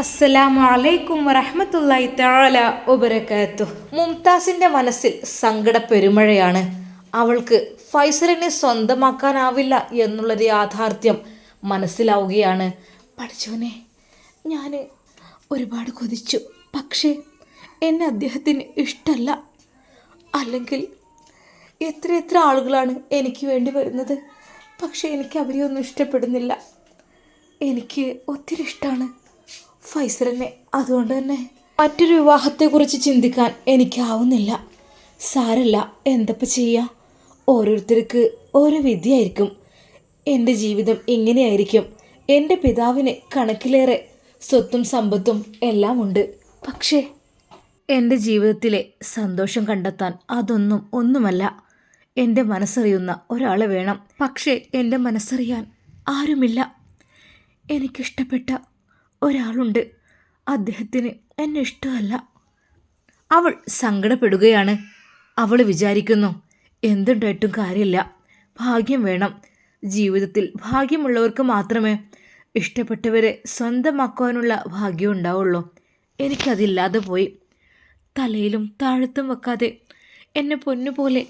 അസ്സലാമു അലൈക്കും വറഹ്മത്തുള്ളാഹി തആല വബറകാത്തു മുംതാസിന്റെ മനസ്സിൽ സങ്കട പെരുമഴയാണ് അവൾക്ക് ഫൈസലിനെ സ്വന്തമാക്കാനാവില്ല എന്നുള്ളൊരു യാഥാർത്ഥ്യം മനസ്സിലാവുകയാണ്. പഠിച്ചവനെ ഞാൻ ഒരുപാട് കൊതിച്ചു. പക്ഷേ എന്നെ അദ്ദേഹത്തിന് ഇഷ്ടമല്ല അല്ലെങ്കിൽ എത്ര എത്ര ആളുകളാണ് എനിക്ക് വേണ്ടി വരുന്നത്. പക്ഷേ എനിക്ക് അവരെയൊന്നും ഇഷ്ടപ്പെടുന്നില്ല. എനിക്ക് ഒത്തിരി ഇഷ്ടമാണ് ഫൈസലിനെ അതുകൊണ്ട് തന്നെ മറ്റൊരു വിവാഹത്തെക്കുറിച്ച് ചിന്തിക്കാൻ എനിക്കാവുന്നില്ല. സാരല്ല എന്തപ്പോൾ ചെയ്യാം? ഓരോരുത്തർക്ക് ഓരോ വിധിയായിരിക്കും എന്റെ ജീവിതം ഇങ്ങനെയായിരിക്കും. എന്റെ പിതാവിന് കണക്കിലേറെ സ്വത്തും സമ്പത്തും എല്ലാം ഉണ്ട്. പക്ഷേ എന്റെ ജീവിതത്തിലെ സന്തോഷം കണ്ടെത്താൻ അതൊന്നും ഒന്നുമല്ല. എന്റെ മനസ്സറിയുന്ന ഒരാളെ വേണം. പക്ഷേ എന്റെ മനസ്സറിയാൻ ആരുമില്ല. എനിക്കിഷ്ടപ്പെട്ട ഒരാളുണ്ട്. അദ്ദേഹത്തിന് എന്നെ ഇഷ്ടമല്ല. അവൾ സങ്കടപ്പെടുകയാണ്. അവൾ വിചാരിക്കുന്നു എന്തുണ്ടായിട്ടും കാര്യമില്ല. ഭാഗ്യം വേണം. ജീവിതത്തിൽ ഭാഗ്യമുള്ളവർക്ക് മാത്രമേ ഇഷ്ടപ്പെട്ടവരെ സ്വന്തമാക്കുവാനുള്ള ഭാഗ്യം ഉണ്ടാവുള്ളൂ. എനിക്കതില്ലാതെ പോയി. തലയിലും താഴത്തും വെക്കാതെ എന്നെ പൊന്നുപോലെ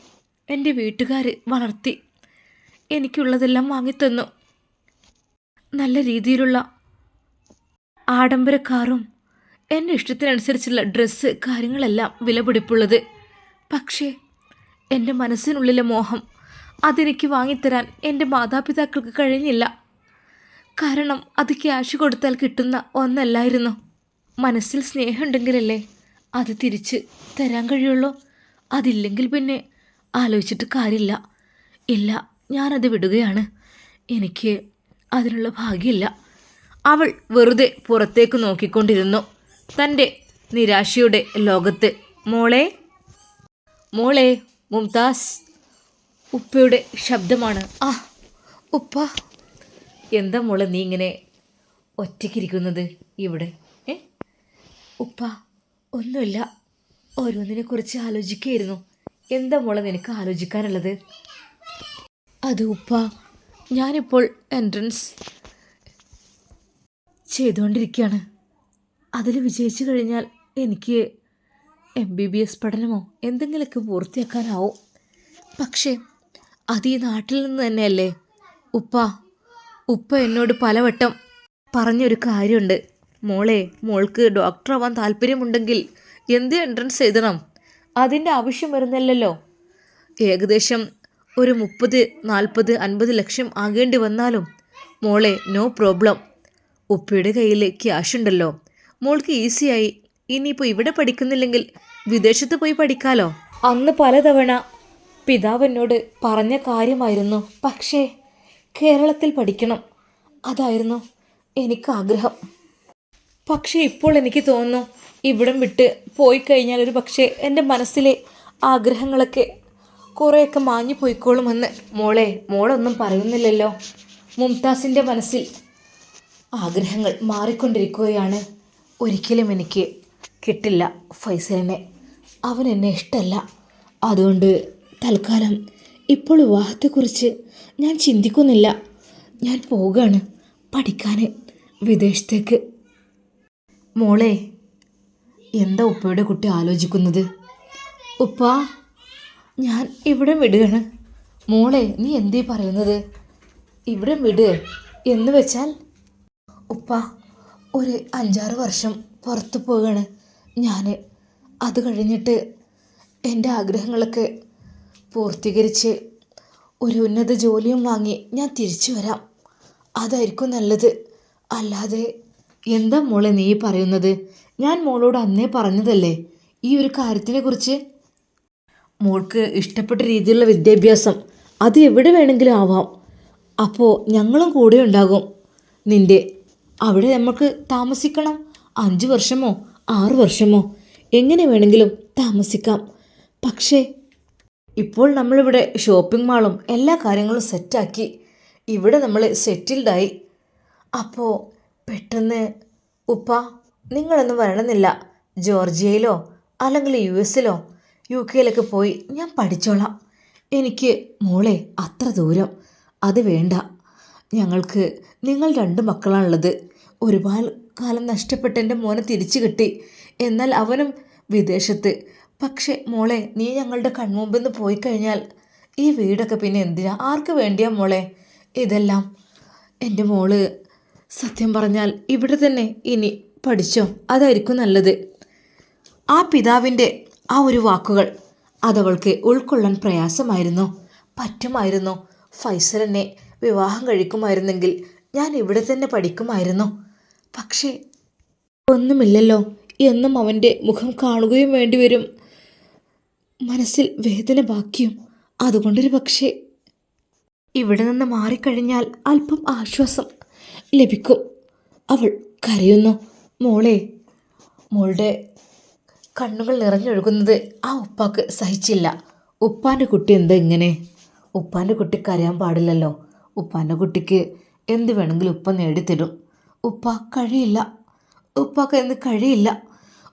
എന്റെ വീട്ടുകാർ വളർത്തി എനിക്കുള്ളതെല്ലാം വാങ്ങിത്തന്നു. നല്ല രീതിയിലുള്ള ആഡംബര കാറും എന്റെ ഇഷ്ടത്തിനനുസരിച്ചുള്ള ഡ്രസ്സ് കാര്യങ്ങളെല്ലാം വിലപിടിപ്പുള്ളത്. പക്ഷേ എന്റെ മനസ്സിനുള്ളിലെ മോഹം അതെനിക്ക് വാങ്ങിത്തരാൻ എന്റെ മാതാപിതാക്കൾക്ക് കഴിഞ്ഞില്ല. കാരണം അത് ക്യാഷ് കൊടുത്താൽ കിട്ടുന്ന ഒന്നല്ലായിരുന്നു. മനസ്സിൽ സ്നേഹമുണ്ടെങ്കിലല്ലേ അത് തിരിച്ച് തരാൻ കഴിയുള്ളൂ? അതില്ലെങ്കിൽ പിന്നെ ആലോചിച്ചിട്ട് കാര്യമില്ല. ഇല്ല ഞാനത് വിടുകയാണ്. എനിക്ക് അതിനുള്ള ഭാഗ്യമില്ല. അവൾ വെറുതെ പുറത്തേക്ക് നോക്കിക്കൊണ്ടിരുന്നു. തന്റെ നിരാശയുടെ ലോകത്ത്. മോളെ മോളെ മുംതാസ്. ഉപ്പയുടെ ശബ്ദമാണ്. ആ ഉപ്പ. എന്താ മോളെ നീ ഇങ്ങനെ ഒറ്റയ്ക്കിരിക്കുന്നത് ഇവിടെ? ഏ? ഉപ്പ ഒന്നുമില്ല. ഓരോന്നിനെക്കുറിച്ച് ആലോചിക്കുകയായിരുന്നു. എന്താ മോളെ നിനക്ക് ആലോചിക്കാനുള്ളത്? അത് ഉപ്പ. ഞാനിപ്പോൾ എൻട്രൻസ് ചെയ്തുകൊണ്ടിരിക്കുകയാണ്. അതിൽ വിജയിച്ചു കഴിഞ്ഞാൽ എനിക്ക് എം ബി ബി എസ് പഠനമോ എന്തെങ്കിലുമൊക്കെ പൂർത്തിയാക്കാനാവും. പക്ഷേ അത് ഈ നാട്ടിൽ നിന്ന് തന്നെയല്ലേ? ഉപ്പ ഉപ്പ എന്നോട് പലവട്ടം പറഞ്ഞൊരു കാര്യമുണ്ട്. മോളെ മോൾക്ക് ഡോക്ടർ ആവാൻ താല്പര്യമുണ്ടെങ്കിൽ എന്ത് എൻട്രൻസ് എഴുതണം? അതിന്റെ ആവശ്യം വരുന്നില്ലല്ലോ. ഏകദേശം ഒരു മുപ്പത് നാൽപ്പത് അൻപത് ലക്ഷം ആകേണ്ടി വന്നാലും മോളെ നോ പ്രോബ്ലം. ഉപ്പയുടെ കയ്യിൽ ക്യാഷ് ഉണ്ടല്ലോ. മോൾക്ക് ഈസിയായി ഇനിയിപ്പോൾ ഇവിടെ പഠിക്കുന്നില്ലെങ്കിൽ വിദേശത്ത് പോയി പഠിക്കാലോ? അന്ന് പലതവണ പിതാവ് എന്നോട് പറഞ്ഞ കാര്യമായിരുന്നു. പക്ഷേ കേരളത്തിൽ പഠിക്കണം. അതായിരുന്നു എനിക്ക് ആഗ്രഹം. പക്ഷേ ഇപ്പോൾ എനിക്ക് തോന്നുന്നു ഇവിടം വിട്ട് പോയി കഴിഞ്ഞാൽ ഒരു പക്ഷേ എന്റെ മനസ്സിലെ ആഗ്രഹങ്ങളൊക്കെ കുറേയൊക്കെ മാഞ്ഞു പോയിക്കോളുമെന്ന് മോളെ മോളൊന്നും പറയുന്നില്ലല്ലോ. മുംതാസിന്റെ മനസ്സിൽ ആഗ്രഹങ്ങൾ മാറിക്കൊണ്ടിരിക്കുകയാണ്. ഒരിക്കലും എനിക്ക് കിട്ടില്ല ഫൈസലിനെ. അവൻ എന്നെ ഇഷ്ടമല്ല അതുകൊണ്ട് തൽക്കാലം ഇപ്പോൾ വിവാഹത്തെക്കുറിച്ച് ഞാൻ ചിന്തിക്കുന്നില്ല. ഞാൻ പോവുകയാണ് പഠിക്കാൻ വിദേശത്തേക്ക്. മോളെ എന്താ ഉപ്പയുടെ കുട്ടി ആലോചിക്കുന്നത്? ഉപ്പ ഞാൻ ഇവിടെ വിടുകയാണ്. മോളെ നീ എന്തേ പറയുന്നത്? ഇവിടെ വിട് എന്ന് വെച്ചാൽ ഉപ്പ ഒരു അഞ്ചാറ് വർഷം പുറത്തു പോവുകയാണ് ഞാൻ അത് കഴിഞ്ഞിട്ട് എന്റെ ആഗ്രഹങ്ങളൊക്കെ പൂർത്തീകരിച്ച് ഒരു ഉന്നത ജോലിയും വാങ്ങി ഞാൻ തിരിച്ചു വരാം. അതായിരിക്കും നല്ലത്. അല്ലാതെ എന്താ മോളെ നീ പറയുന്നത്? ഞാൻ മോളോട് അന്നേ പറഞ്ഞതല്ലേ ഈ ഒരു കാര്യത്തിനെ കുറിച്ച് മോൾക്ക് ഇഷ്ടപ്പെട്ട രീതിയിലുള്ള വിദ്യാഭ്യാസം അത് എവിടെ വേണമെങ്കിലും ആവാം. അപ്പോൾ ഞങ്ങളും കൂടെ ഉണ്ടാകും. നിന്റെ അവിടെ നമുക്ക് താമസിക്കണം. അഞ്ച് വർഷമോ ആറ് വർഷമോ എങ്ങനെ വേണമെങ്കിലും താമസിക്കാം. പക്ഷേ ഇപ്പോൾ നമ്മളിവിടെ ഷോപ്പിംഗ് മാളും എല്ലാ കാര്യങ്ങളും സെറ്റാക്കി ഇവിടെ നമ്മൾ സെറ്റിൽഡായി അപ്പോൾ പെട്ടെന്ന് ഉപ്പ നിങ്ങളൊന്നും വരണമെന്നില്ല. ജോർജിയയിലോ അല്ലെങ്കിൽ യു എസിലോ യു കെയിലൊക്കെ പോയി ഞാൻ പഠിച്ചോളാം. എനിക്ക് മോളെ അത്ര ദൂരം. അത് വേണ്ട. ഞങ്ങൾക്ക് നിങ്ങൾ രണ്ട് മക്കളാണുള്ളത്. ഒരുപാട് കാലം നഷ്ടപ്പെട്ട എന്റെ മോനെ തിരിച്ചു കിട്ടി. എന്നാൽ അവനും വിദേശത്ത്. പക്ഷേ മോളെ നീ ഞങ്ങളുടെ കൺമുമ്പിൽ നിന്ന് പോയി കഴിഞ്ഞാൽ ഈ വീടൊക്കെ പിന്നെ എന്തിനാ? ആർക്ക് വേണ്ടിയാ മോളെ? ഇതെല്ലാം എന്റെ മോൾ സത്യം പറഞ്ഞാൽ ഇവിടെ തന്നെ ഇനി പഠിച്ചോ? അതായിരിക്കും നല്ലത്. ആ പിതാവിന്റെ ആ ഒരു വാക്കുകൾ അതവൾക്ക് ഉൾക്കൊള്ളാൻ പ്രയാസമായിരുന്നു. പറ്റുമായിരുന്നു. ഫൈസലിനെ വിവാഹം കഴിക്കുമായിരുന്നെങ്കിൽ ഞാൻ ഇവിടെ തന്നെ പഠിക്കുമായിരുന്നു. പക്ഷേ ഒന്നുമില്ലല്ലോ. എന്നും അവന്റെ മുഖം കാണുകയും വേണ്ടിവരും. മനസ്സിൽ വേദന ബാക്കിയും. അതുകൊണ്ടൊരു പക്ഷേ ഇവിടെ നിന്ന് മാറിക്കഴിഞ്ഞാൽ അല്പം ആശ്വാസം ലഭിക്കും. അവൾ കരയുന്നു. മോളെ മോളുടെ കണ്ണുകൾ നിറഞ്ഞൊഴുകുന്നത് ആ ഉപ്പാക്ക് സഹിച്ചില്ല. ഉപ്പാന്റെ കുട്ടി എന്താ ഇങ്ങനെ? ഉപ്പാന്റെ കുട്ടി കരയാൻ പാടില്ലല്ലോ. ഉപ്പാന്റെ കുട്ടിക്ക് എന്ത് വേണമെങ്കിലും ഉപ്പ നേടിത്തരും. ഉപ്പ കഴിയില്ല. ഉപ്പാക്ക് എന്ന് കഴിയില്ല.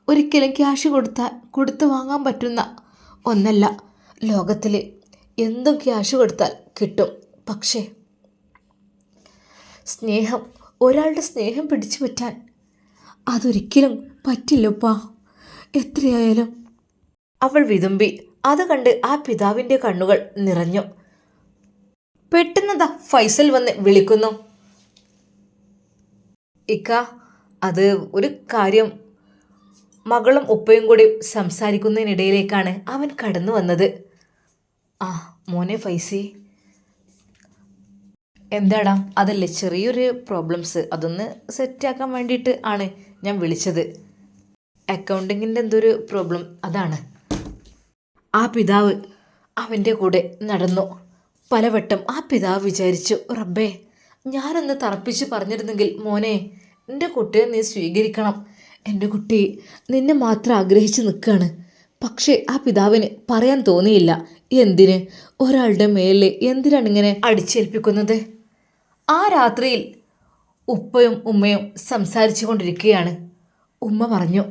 ഒരിക്കലും ക്യാഷ് കൊടുത്താൽ കൊടുത്തു വാങ്ങാൻ പറ്റുന്ന ഒന്നല്ല. ലോകത്തിൽ എന്തും ക്യാഷ് കൊടുത്താൽ കിട്ടും. പക്ഷേ സ്നേഹം ഒരാളുടെ സ്നേഹം പിടിച്ചു പറ്റാൻ അതൊരിക്കലും പറ്റില്ലപ്പാ എത്രയായാലും. അവൾ വിതുമ്പി അത് കണ്ട് ആ പിതാവിന്റെ കണ്ണുകൾ നിറഞ്ഞു. പെട്ടെന്നതാ ഫൈസൽ വന്ന് വിളിക്കുന്നു. ഇക്ക അത് ഒരു കാര്യം മകളും ഉപ്പയും കൂടി സംസാരിക്കുന്നതിനിടയിലേക്കാണ് അവൻ കടന്നു വന്നത്. ആ മോനെ ഫൈസി. എന്താടാ അതല്ലേ ചെറിയൊരു പ്രോബ്ലംസ് അതൊന്ന് സെറ്റാക്കാൻ വേണ്ടിയിട്ട് ആണ് ഞാൻ വിളിച്ചത്. അക്കൗണ്ടിങ്ങിന്റെ എന്തൊരു പ്രോബ്ലം അതാണ്. ആ പിതാവ് അവന്റെ കൂടെ നടന്നു. പലവട്ടം ആ പിതാവ് വിചാരിച്ചു റബ്ബേ ഞാനൊന്ന് തറപ്പിച്ച് പറഞ്ഞിരുന്നെങ്കിൽ മോനെ എന്റെ കുട്ടിയെ നീ സ്വീകരിക്കണം. എന്റെ കുട്ടി നിന്നെ മാത്രം ആഗ്രഹിച്ച് നിൽക്കുകയാണ് പക്ഷേ ആ പിതാവിന് പറയാൻ തോന്നിയില്ല എന്തിന്? ഒരാളുടെ മേലെ എന്തിനാണ് ഇങ്ങനെ അടിച്ചേൽപ്പിക്കുന്നത്? ആ രാത്രിയിൽ ഉപ്പയും ഉമ്മയും സംസാരിച്ചു കൊണ്ടിരിക്കുകയാണ്. ഉമ്മ പറഞ്ഞു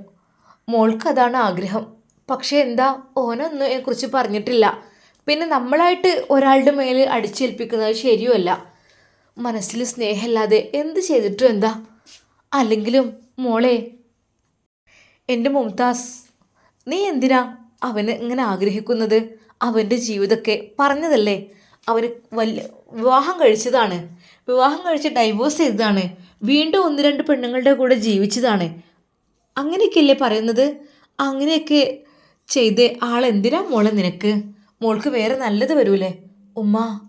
മോൾക്കതാണ് ആഗ്രഹം. പക്ഷേ എന്താ ഓനൊന്നും എന്നെക്കുറിച്ച് പറഞ്ഞിട്ടില്ല. പിന്നെ നമ്മളായിട്ട് ഒരാളുടെ മേൽ അടിച്ചേൽപ്പിക്കുന്നത് ശരിയുമല്ല. മനസ്സിൽ സ്നേഹമില്ലാതെ എന്ത് ചെയ്തിട്ടും എന്താ? അല്ലെങ്കിലും മോളെ എന്റെ മുംതാസ് നീ എന്തിനാ അവന് ഇങ്ങനെ ആഗ്രഹിക്കുന്നത്? അവന്റെ ജീവിതമൊക്കെ പറഞ്ഞതല്ലേ? അവന് വലിയ വിവാഹം കഴിച്ചതാണ്. വിവാഹം കഴിച്ച് ഡൈവോഴ്സ് ചെയ്തതാണ്. വീണ്ടും ഒന്ന് രണ്ട് പെണ്ണുങ്ങളുടെ കൂടെ ജീവിച്ചതാണ്. അങ്ങനെയൊക്കെയല്ലേ പറയുന്നത്? അങ്ങനെയൊക്കെ ചെയ്ത് ആളെന്തിനാ മോളെ നിനക്ക്? മോൾക്ക് വേറെ നല്ലത് വരൂലേ? ഉമ്മ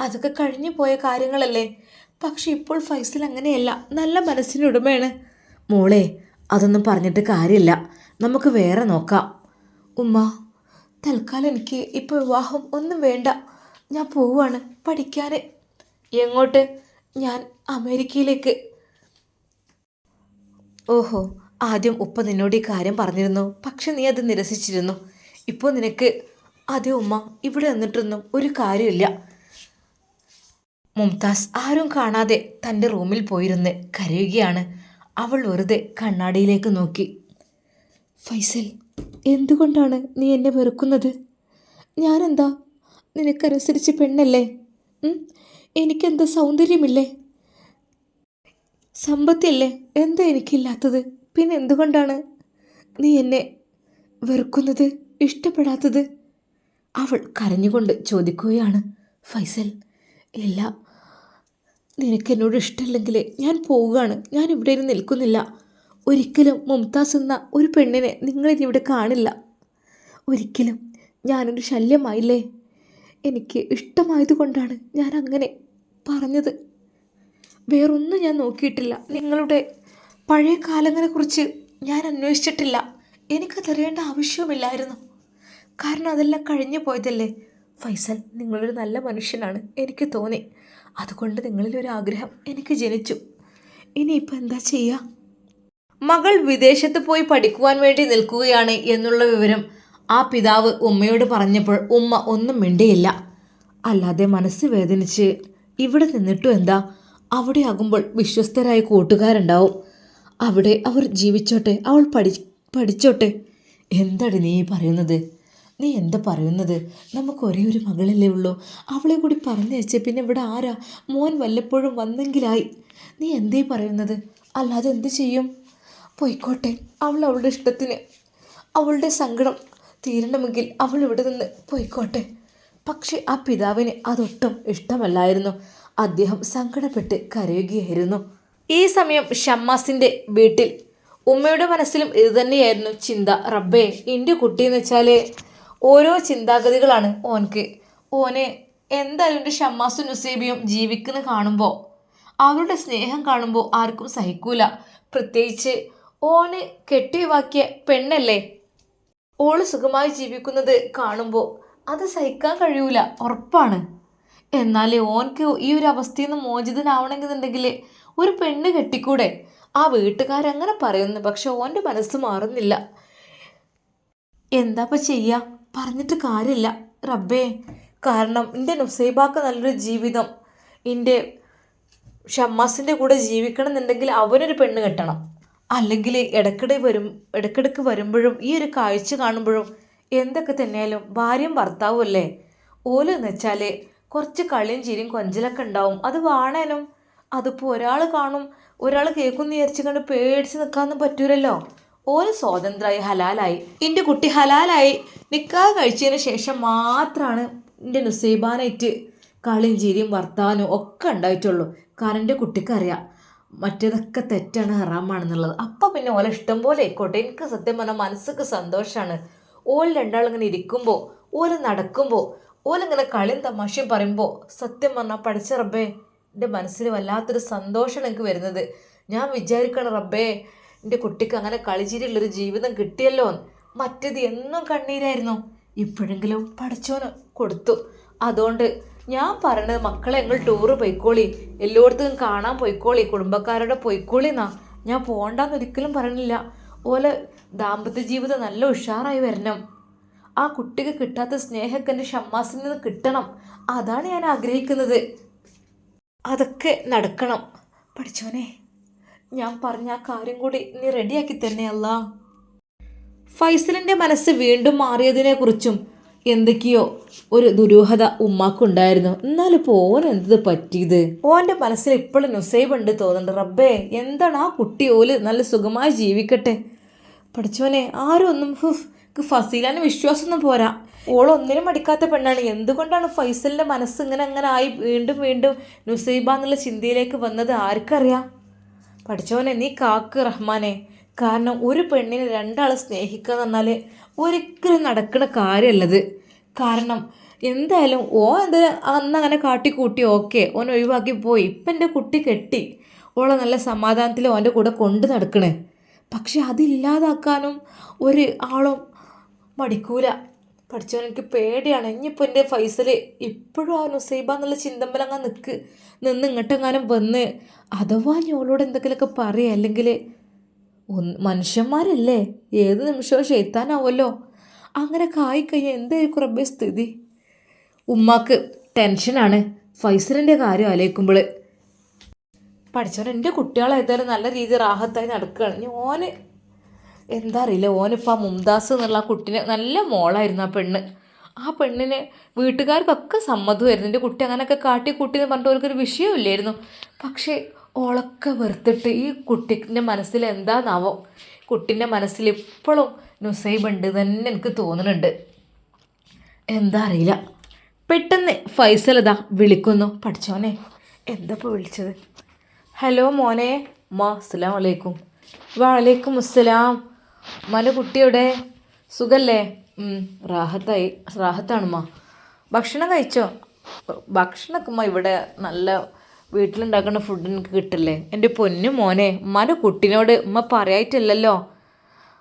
അതൊക്കെ കഴിഞ്ഞു പോയ കാര്യങ്ങളല്ലേ? പക്ഷെ ഇപ്പോൾ ഫൈസൽ അങ്ങനെയല്ല. നല്ല മനസ്സിനുടമയാണ് മോളെ അതൊന്നും പറഞ്ഞിട്ട് കാര്യമില്ല. നമുക്ക് വേറെ നോക്കാം. ഉമ്മ തൽക്കാലം എനിക്ക് ഇപ്പോൾ വിവാഹം ഒന്നും വേണ്ട. ഞാൻ പോവാണ് പഠിക്കാൻ എങ്ങോട്ട്? ഞാൻ അമേരിക്കയിലേക്ക്. ഓഹോ ആദ്യം ഉപ്പ നിന്നോട് ഈ കാര്യം പറഞ്ഞിരുന്നു. പക്ഷെ നീ അത് നിരസിച്ചിരുന്നു. ഇപ്പോൾ നിനക്ക് അതെ ഉമ്മ ഇവിടെ നിന്നിട്ടൊന്നും ഒരു കാര്യമില്ല. മുംതാസ് ആരും കാണാതെ തന്റെ റൂമിൽ പോയിരുന്ന് കരയുകയാണ്. അവൾ വെറുതെ കണ്ണാടിയിലേക്ക് നോക്കി. ഫൈസൽ എന്തുകൊണ്ടാണ് നീ എന്നെ വെറുക്കുന്നത്? ഞാനെന്താ? നിനക്കനുസരിച്ച് പെണ്ണല്ലേ? എനിക്കെന്താ സൗന്ദര്യമില്ലേ? സമ്പത്തില്ലേ? എന്താ എനിക്കില്ലാത്തത്? പിന്നെ എന്തുകൊണ്ടാണ് നീ എന്നെ വെറുക്കുന്നത് ഇഷ്ടപ്പെടാത്തത്? അവൾ കരഞ്ഞുകൊണ്ട് ചോദിക്കുകയാണ് ഫൈസൽ ഇല്ല. നിനക്ക് എന്നോട് ഇഷ്ടമല്ലെങ്കിൽ ഞാൻ പോവുകയാണ്. ഞാൻ ഇവിടെ ഇരുന്ന് നിൽക്കുന്നില്ല. ഒരിക്കലും മുംതാസ് എന്ന ഒരു പെണ്ണിനെ നിങ്ങളിനിവിടെ കാണില്ല. ഒരിക്കലും ഞാനൊരു ശല്യമായില്ലേ? എനിക്ക് ഇഷ്ടമായതുകൊണ്ടാണ് ഞാൻ അങ്ങനെ പറഞ്ഞത്. വേറൊന്നും ഞാൻ നോക്കിയിട്ടില്ല. നിങ്ങളുടെ പഴയ കാലങ്ങളെക്കുറിച്ച് ഞാൻ അന്വേഷിച്ചിട്ടില്ല. എനിക്കതറിയേണ്ട ആവശ്യവുമില്ലായിരുന്നു. കാരണം അതെല്ലാം കഴിഞ്ഞു പോയതല്ലേ? ഫൈസൽ നിങ്ങളൊരു നല്ല മനുഷ്യനാണ് എനിക്ക് തോന്നി. അതുകൊണ്ട് നിങ്ങളിലൊരു ആഗ്രഹം എനിക്ക് ജനിച്ചു. ഇനിയിപ്പോൾ എന്താ ചെയ്യുക മകൾ വിദേശത്ത് പോയി പഠിക്കുവാൻ വേണ്ടി നിൽക്കുകയാണ് എന്നുള്ള വിവരം ആ പിതാവ് ഉമ്മയോട് പറഞ്ഞപ്പോൾ ഉമ്മ ഒന്നും മിണ്ടിയില്ല. അല്ലാതെ മനസ്സ് വേദനിച്ച് ഇവിടെ നിന്നിട്ടും എന്താ? അവിടെ ആകുമ്പോൾ വിശ്വസ്തരായ കൂട്ടുകാരുണ്ടാവും. അവിടെ അവർ ജീവിച്ചോട്ടെ അവൾ പഠി പഠിച്ചോട്ടെ. എന്താണ് നീ പറയുന്നത്? നീ എന്താ പറയുന്നത്? നമുക്ക് ഒരേ ഒരു മകളല്ലേ ഉള്ളൂ. അവളെ കൂടി പറഞ്ഞയച്ച് പിന്നെ ഇവിടെ ആരാ? മോൻ വല്ലപ്പോഴും വന്നെങ്കിലായി. നീ എന്തേ പറയുന്നത്? അല്ലാതെ എന്ത് ചെയ്യും? പോയിക്കോട്ടെ. അവൾ അവളുടെ ഇഷ്ടത്തിന്. അവളുടെ സങ്കടം തീരണമെങ്കിൽ അവൾ ഇവിടെ നിന്ന് പോയിക്കോട്ടെ. പക്ഷേ ആ പിതാവിന് അതൊട്ടും ഇഷ്ടമല്ലായിരുന്നു. അദ്ദേഹം സങ്കടപ്പെട്ട് കരയുകയായിരുന്നു. ഈ സമയം ഷമ്മാസിന്റെ വീട്ടിൽ. ഉമ്മയുടെ മനസ്സിലും ഇതുതന്നെയായിരുന്നു ചിന്ത. റബ്ബേ എന്റെ കുട്ടിയെന്ന് വെച്ചാൽ ഓരോ ചിന്താഗതികളാണ് ഓൻക്ക്. ഓനെ എന്തായാലും എന്റെ ഷമ്മാസും നുസേബിയും ജീവിക്കുന്ന കാണുമ്പോൾ അവരുടെ സ്നേഹം കാണുമ്പോൾ ആർക്കും സഹിക്കൂല. പ്രത്യേകിച്ച് ഓന് കെട്ടിവാക്കിയ പെണ്ണല്ലേ? ഓൾ സുഖമായി ജീവിക്കുന്നത് കാണുമ്പോൾ അത് സഹിക്കാൻ കഴിയൂല ഉറപ്പാണ്. എന്നാൽ ഓൻക്ക് ഈ ഒരു അവസ്ഥയിൽ നിന്ന് മോചിതനാവണമെന്നുണ്ടെങ്കിൽ ഒരു പെണ്ണ് കെട്ടിക്കൂടെ? ആ വീട്ടുകാരങ്ങനെ പറയുന്നു പക്ഷെ ഓന്റെ മനസ്സ് മാറുന്നില്ല. എന്താപ്പ ചെയ്യുക പറഞ്ഞിട്ട് കാര്യമില്ല. റബ്ബേ കാരണം എന്റെ നുസൈബാക്ക് നല്ലൊരു ജീവിതം. എന്റെ ഷമ്മാസിന്റെ കൂടെ ജീവിക്കണം എന്നുണ്ടെങ്കിൽ അവനൊരു പെണ്ണ് കെട്ടണം. അല്ലെങ്കിൽ ഇടയ്ക്കിടെ വരും ഇടയ്ക്കിടയ്ക്ക് വരുമ്പോഴും ഈ ഒരു കാഴ്ച കാണുമ്പോഴും എന്തൊക്കെ തന്നെയാലും ഭാര്യയും ഭർത്താവും അല്ലേ? ഓൽ എന്ന് വെച്ചാൽ കുറച്ച് കളിയും ചിരിയും കൊഞ്ചലൊക്കെ ഉണ്ടാവും. അത് വാണേനും അതിപ്പോൾ ഒരാൾ കാണും ഒരാൾ കേൾക്കും വിചാരിച്ചു കണ്ട് പേടിച്ച് നിൽക്കാനൊന്നും പറ്റൂലല്ലോ. ഓൽ സ്വാതന്ത്ര്യമായി ഹലാലായി. എന്റെ കുട്ടി ഹലാലായി. നിക്കാഹ് കഴിച്ചതിന് ശേഷം മാത്രമാണ് എന്റെ നുസൈബാനായിട്ട് കളിയും ചിരിയും വർത്താനും ഒക്കെ ഉണ്ടായിട്ടുള്ളൂ. കാരണം എന്റെ കുട്ടിക്കറിയാം മറ്റേതൊക്കെ തെറ്റാണ് ഹറാമാണെന്നുള്ളത്. അപ്പം പിന്നെ ഓല ഇഷ്ടം പോലെ ആയിക്കോട്ടെ. എനിക്ക് സത്യം പറഞ്ഞാൽ മനസ്സിക്ക് സന്തോഷമാണ് ഓൽ രണ്ടാളിങ്ങനെ ഇരിക്കുമ്പോൾ ഓൽ നടക്കുമ്പോൾ ഓലിങ്ങനെ കളിയും തമാശയും പറയുമ്പോൾ സത്യം പറഞ്ഞാൽ പഠിച്ച റബ്ബേ എന്റെ മനസ്സിൽ വല്ലാത്തൊരു സന്തോഷമാണ് എനിക്ക് വരുന്നത്. ഞാൻ വിചാരിക്കണം റബ്ബേ എന്റെ കുട്ടിക്ക് അങ്ങനെ കളിച്ചിട്ടുള്ളൊരു ജീവിതം കിട്ടിയല്ലോ മറ്റേത് എന്നും കണ്ണീരായിരുന്നു. ഇപ്പോഴെങ്കിലും പഠിച്ചോന് കൊടുത്തു. അതുകൊണ്ട് ഞാൻ പറയണത് മക്കളെ ഞങ്ങൾ ടൂറ് പോയിക്കോളി. എല്ലായിടത്തും കാണാൻ പോയിക്കോളി. കുടുംബക്കാരോടെ പോയിക്കോളി എന്നാ. ഞാൻ പോകണ്ടെന്ന് ഒരിക്കലും പറയണില്ല. ഓലെ ദാമ്പത്യ ജീവിതം നല്ല ഉഷാറായി വരണം. ആ കുട്ടിക്ക് കിട്ടാത്ത സ്നേഹമൊക്കെ എന്റെ ഷമ്മാസിൽ നിന്ന് കിട്ടണം. അതാണ് ഞാൻ ആഗ്രഹിക്കുന്നത്. അതൊക്കെ നടക്കണം. പഠിച്ചോനെ ഞാൻ പറഞ്ഞ ആ കാര്യം കൂടി നീ റെഡിയാക്കി തന്നെയല്ല ഫൈസലിന്റെ മനസ്സ് വീണ്ടും മാറിയതിനെക്കുറിച്ചും എന്തൊക്കെയോ ഒരു ദുരൂഹത ഉമ്മാക്കുണ്ടായിരുന്നു. എന്നാലും ഇപ്പോൾ ഓൻ എന്തത് പറ്റിയത്? ഓന്റെ മനസ്സിൽ ഇപ്പോഴും നുസൈബ് ഉണ്ട് തോന്നുന്നുണ്ട്. റബ്ബേ എന്താണ് ആ കുട്ടി ഓൽ നല്ല സുഖമായി ജീവിക്കട്ടെ? പഠിച്ചോനെ ആരും ഒന്നും ഫസീലാന് വിശ്വാസമൊന്നും പോരാ. ഓളൊന്നിനും അടിക്കാത്ത പെണ്ണാണ്. എന്തുകൊണ്ടാണ് ഫൈസലിന്റെ മനസ്സ് ഇങ്ങനെ അങ്ങനെ ആയി വീണ്ടും വീണ്ടും നുസൈബ എന്നുള്ള ചിന്തയിലേക്ക് വന്നത്? ആർക്കറിയാം. പഠിച്ചോനെ നീ കാക്ക് റഹ്മാനെ. കാരണം ഒരു പെണ്ണിനെ രണ്ടാൾ സ്നേഹിക്കുക എന്ന് പറഞ്ഞാൽ ഒരിക്കലും നടക്കുന്ന കാര്യമല്ലത് കാരണം എന്തായാലും ഓ എന്തായാലും അന്ന് അങ്ങനെ കാട്ടിക്കൂട്ടി ഓക്കെ ഓൻ ഒഴിവാക്കി പോയി. ഇപ്പം എന്റെ കുട്ടി കെട്ടി. ഓളെ നല്ല സമാധാനത്തിൽ ഓന്റെ കൂടെ കൊണ്ട് നടക്കണേ. പക്ഷെ അതില്ലാതാക്കാനും ഒരു ആളും മടിക്കൂല. പഠിച്ചവൻ എനിക്ക് പേടിയാണ്. ഇനിയിപ്പോൾ എന്റെ ഫൈസൽ ഇപ്പോഴും ആ നുസൈബ എന്നുള്ള ചിന്തമ്പലങ്ങ് നിൽക്ക് നിന്ന് ഇങ്ങോട്ടെങ്ങാനും വന്ന് അഥവാ ഞോളോട് എന്തെങ്കിലുമൊക്കെ പറയുക അല്ലെങ്കിൽ ഒന്ന് മനുഷ്യന്മാരല്ലേ? ഏത് നിമിഷവും ഷെയ്ത്താനാവുമല്ലോ അങ്ങനെ കായി കഴിഞ്ഞാൽ എന്തായിരിക്കും റബ്ബെ സ്ഥിതി? ഉമ്മാക്ക് ടെൻഷനാണ്. ഫൈസലിന്റെ കാര്യം ആലോചിക്കുമ്പോൾ പഠിച്ചവൻ എന്റെ കുട്ടികളേതായാലും നല്ല രീതിയിൽ റാഹത്തായി നടക്കുകയാണ് ഞാൻ എന്താ അറിയില്ല ഓനിപ്പോൾ ആ മുംതാസ് എന്നുള്ള ആ കുട്ടിനെ നല്ല മോളായിരുന്നു ആ പെണ്ണ്. ആ പെണ്ണിന് വീട്ടുകാർക്കൊക്കെ സമ്മതമായിരുന്നു. എന്റെ കുട്ടി അങ്ങനെയൊക്കെ കാട്ടി കുട്ടി എന്ന് പറഞ്ഞിട്ട് അവർക്കൊരു വിഷയമില്ലായിരുന്നു പക്ഷേ ഓളൊക്കെ വെറുത്തിട്ട് ഈ കുട്ടിന്റെ മനസ്സിൽ എന്താണെന്നാവോ കുട്ടിന്റെ മനസ്സിൽ ഇപ്പോഴും നുസൈബ് ഉണ്ട് തന്നെ എനിക്ക് തോന്നുന്നുണ്ട്. എന്താ അറിയില്ല. പെട്ടെന്ന് ഫൈസൽ ഇതാ വിളിക്കുന്നു. പഠിച്ചോനെ എന്താ ഇപ്പോൾ വിളിച്ചത്? ഹലോ മോനെ. മാ അസ്സലാം വലൈക്കും വലൈക്കും അസ്സലാം. മന കുട്ടിയുടെ സുഖല്ലേ റാഹത്തായി റാഹത്താണ് മാ ഭക്ഷണം കഴിച്ചോ? ഭക്ഷണമൊക്കെ ഇവിടെ നല്ല വീട്ടിലുണ്ടാക്കുന്ന ഫുഡ് എനിക്ക് കിട്ടില്ലേ? എന്റെ പൊന്നു മോനെ ഉമ്മാന്റെ കുട്ടിനോട് ഉമ്മ പറയായിട്ടില്ലല്ലോ.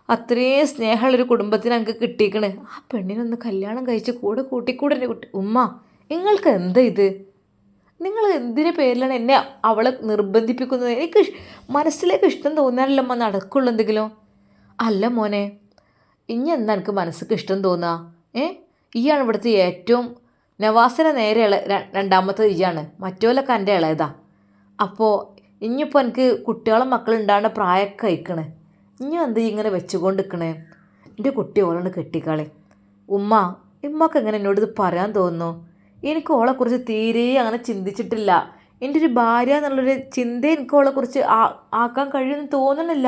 അത്രയും സ്നേഹമുള്ളൊരു കുടുംബത്തിന് എനിക്ക് കിട്ടിയേക്കണ്. ആ പെണ്ണിനൊന്ന് കല്യാണം കഴിച്ച് കൂടെ കൂട്ടിക്കൂടെ എന്റെ കുട്ടി ഉമ്മ നിങ്ങൾക്ക് എന്താ ഇത്? നിങ്ങൾ എന്തിന്റെ പേരിലാണ് എന്നെ അവളെ നിർബന്ധിപ്പിക്കുന്നത്? എനിക്ക് മനസ്സിലേക്ക് ഇഷ്ടം തോന്നാനല്ലമ്മ നടക്കുള്ളൂ എന്തെങ്കിലും. അല്ല മോനെ ഇനി എന്താ എനിക്ക് മനസ്സിക്ക് ഇഷ്ടം തോന്നുക ഏ? ഈയാണ് ഇവിടുത്തെ ഏറ്റവും നവാസിനെ നേരെ ഇള രണ്ടാമത്തെ ഇയാണ് മറ്റോലൊക്കെ എന്റെ ഇളയതാ. അപ്പോൾ ഇനിയിപ്പോൾ എനിക്ക് കുട്ടികളും മക്കളും ഉണ്ടാകുന്ന പ്രായമൊക്കെ അയക്കണേ ഇനി എന്ത് ഇങ്ങനെ വെച്ചുകൊണ്ട് നിൽക്കണേ എന്റെ കുട്ടി ഓളാണ് കെട്ടിക്കളെ. ഉമ്മ ഉമ്മക്ക് എങ്ങനെ എന്നോട് ഇത് പറയാൻ തോന്നുന്നു? എനിക്ക് ഓളെക്കുറിച്ച് തീരെ അങ്ങനെ ചിന്തിച്ചിട്ടില്ല. എന്റെ ഒരു ഭാര്യ എന്നുള്ളൊരു ചിന്ത എനിക്ക് ഓളെക്കുറിച്ച് ആ ആക്കാൻ കഴിയുമെന്ന് തോന്നുന്നില്ല